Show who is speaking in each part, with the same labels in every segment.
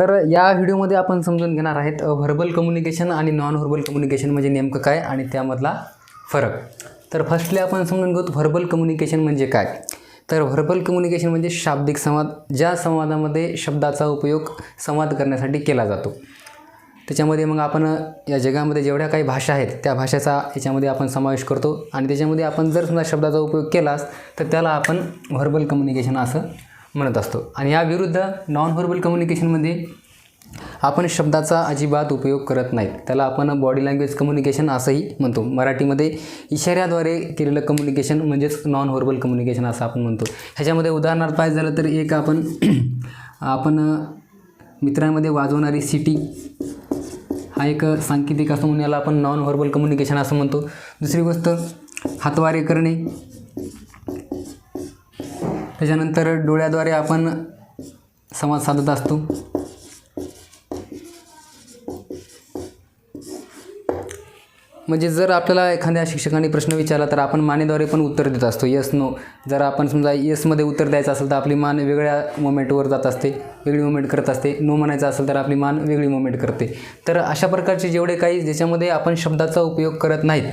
Speaker 1: तर या व्हिडिओमध्ये आपण समजून घेणार आहेत व्हर्बल कम्युनिकेशन आणि नॉन व्हर्बल कम्युनिकेशन म्हणजे नेमकं काय आणि त्यामधला फरक. तर फर्स्टली आपण समजून घेऊ व्हर्बल कम्युनिकेशन म्हणजे काय. तर व्हर्बल कम्युनिकेशन म्हणजे शाब्दिक संवाद ज्या संवादामध्ये शब्दाचा उपयोग संवाद करण्यासाठी केला जातो. त्याच्यामध्ये मग आपण या जगामध्ये जेवढ्या काही भाषा आहेत त्या भाषेचा याच्यामध्ये आपण समावेश करतो आणि त्याच्यामध्ये आपण जर समजा शब्दाचा उपयोग केलास तर त्याला आपण व्हर्बल कम्युनिकेशन असं म्हणत असतो. आणि याविरुद्ध नॉन व्हर्बल कम्युनिकेशनमध्ये आपण शब्दाचा अजिबात उपयोग करत नाहीत त्याला आपण बॉडी लँग्वेज कम्युनिकेशन असंही म्हणतो. मराठीमध्ये इशाऱ्याद्वारे केलेलं कम्युनिकेशन म्हणजेच नॉन व्हर्बल कम्युनिकेशन असं आपण म्हणतो. ह्याच्यामध्ये उदाहरणार्थ पाहिजे झालं तर एक आपण आपण मित्रांमध्ये वाजवणारी सिटी हा एक सांकेतिक असं म्हणून याला आपण नॉन व्हर्बल कम्युनिकेशन असं म्हणतो. दुसरी गोष्ट हातवारे करणे. त्याच्यानंतर डोळ्याद्वारे आपण संवाद साधत असतो. म्हणजे जर आपल्याला एखाद्या शिक्षकाने प्रश्न विचारला तर आपण मानेद्वारे पण उत्तर देत असतो. येस नो जर आपण समजा येसमध्ये उत्तर द्यायचं असेल तर आपली मान वेगळ्या मोमेंटवर जात असते वेगळी मोमेंट करत असते. नो म्हणायचं असेल तर आपली मान वेगळी मोमेंट करते. तर अशा प्रकारचे जेवढे काही ज्याच्यामध्ये आपण शब्दाचा उपयोग करत नाहीत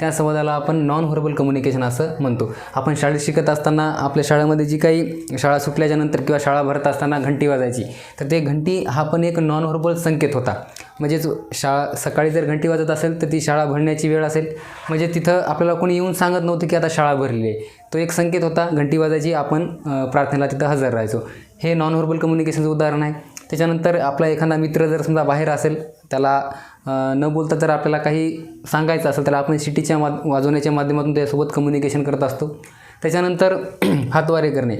Speaker 1: त्या संवादाला आपण नॉन व्हर्बल कम्युनिकेशन असं म्हणतो. आपण शाळेत शिकत असताना आपल्या शाळेमध्ये जी काही शाळा सुटल्याच्यानंतर किंवा शाळा भरत असताना घंटी वाजायची तर ते घंटी हा पण एक नॉन व्हर्बल संकेत होता. म्हणजेच शाळा सकाळी जर घंटी वाजत असेल तर ती शाळा भरण्याची वेळ असेल. म्हणजे तिथं आपल्याला कोणी येऊन सांगत नव्हतं की आता शाळा भरली आहे तो एक संकेत होता घंटी वाजायची आपण प्रार्थनेला तिथं हजर राहायचो. हे नॉन व्हर्बल कम्युनिकेशनचं उदाहरण आहे. त्याच्यानंतर आपला एखादा मित्र जर समजा बाहेर असेल त्याला न बोलता जर आपल्याला काही सांगायचं असेल तर आपण सिटीच्या मा वाजवण्याच्या माध्यमातून त्यासोबत कम्युनिकेशन करत असतो. त्याच्यानंतर हातवारे करणे.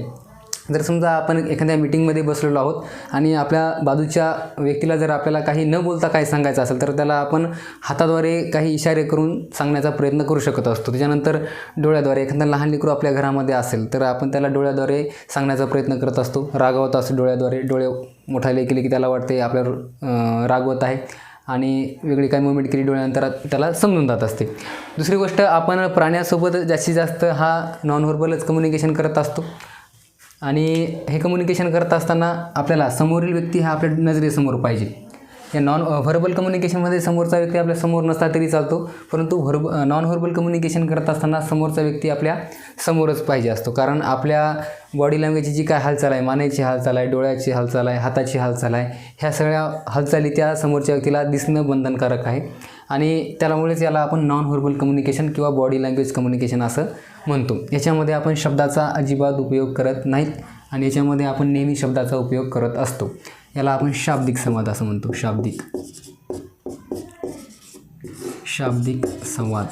Speaker 1: जर समजा आपण एखाद्या मिटिंगमध्ये बसलेलो आहोत आणि आपल्या बाजूच्या व्यक्तीला जर आपल्याला काही न बोलता काही सांगायचं असेल तर त्याला आपण हाताद्वारे काही इशारे करून सांगण्याचा प्रयत्न करू शकत असतो. त्याच्यानंतर डोळ्याद्वारे एखादा लहान लेकरू आपल्या घरामध्ये असेल तर आपण त्याला डोळ्याद्वारे सांगण्याचा प्रयत्न करत असतो. रागवत असतो डोळ्याद्वारे. डोळे मोठाले केले की त्याला वाटते आपल्यावर रागवत आहे आणि वेगळी काही मुवमेंट केली डोळ्यानंतर त्याला समजून जात असते. दुसरी गोष्ट आपण प्राण्यासोबत जास्तीत जास्त हा नॉन व्हर्बलच कम्युनिकेशन करत असतो. आणि हे कम्युनिकेशन करत असताना आपल्याला समोरील व्यक्ती हा आपल्या नजरेसमोर पाहिजे. या नॉन व्हर्बल कम्युनिकेशनमध्ये समोरचा व्यक्ती आपल्यासमोर नसला तरी चालतो परंतु व्हर्ब नॉन व्हर्बल कम्युनिकेशन करत असताना समोरचा व्यक्ती आपल्या समोरच पाहिजे असतो. कारण आपल्या बॉडी लँग्वेजची जी काय हालचाल आहे? मानेची हालचाल आहे डोळ्याची हालचाल आहे हाताची हालचाल आहे ह्या सगळ्या हालचाली त्या समोरच्या व्यक्तीला दिसणं बंधनकारक आहे. आणि त्यामुळेच याला आपण नॉन व्हर्बल कम्युनिकेशन किंवा बॉडी लँग्वेज कम्युनिकेशन असं म्हणतो. याच्यामध्ये आपण शब्दाचा अजिबात उपयोग करत नाहीत आणि याच्यामध्ये आपण नेहमी शब्दाचा उपयोग करत असतो. याला आपण शाब्दिक संवाद असं म्हणतो. शाब्दिक. शाब्दिक संवाद.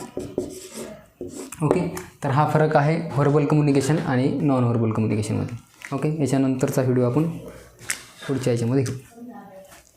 Speaker 1: ओके तर हा फरक आहे व्हर्बल कम्युनिकेशन आणि नॉन व्हर्बल कम्युनिकेशनमध्ये ओके याच्यानंतरचा व्हिडिओ आपण पुढच्या याच्यामध्ये घेऊ.